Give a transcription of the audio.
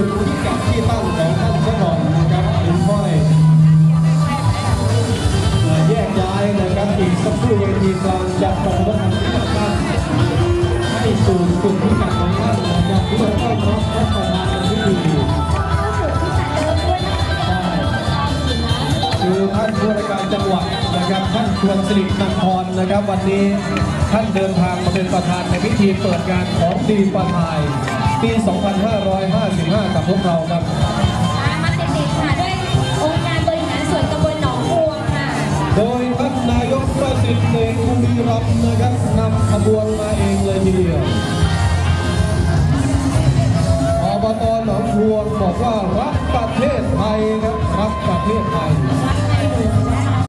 จุดพิกับที่ตั้งของท่านซะก่อนนะครับเป็นค่อยแยกย้ายนะครับอีกสักครู่เวทีกลางจะประมวลผลที่ท่านให้สู่จุดพิกัดของท่านนะครับท่อเข้ารับรับประทานที่ดีคือท่านผู้ราาการจังหวัดนะครับท่านชวนสิรินครนะครับวันนี้ท่านเดินทางมาเป็นประธานในพิธีเปิดงานของดีประทาย ปี 2555 กับพวกเราครับมาติดๆค่ะด้วยองค์การบริหารส่วนตำบลหนองบัวค่ะ โดยท่านนายกประสิทธิ์เดชบุรีรัมย์นะครับนำขบวนมาเองเลยทีเดียวอบตหนองพวงบอกว่ารักประเทศไทยครับรักประเทศไทย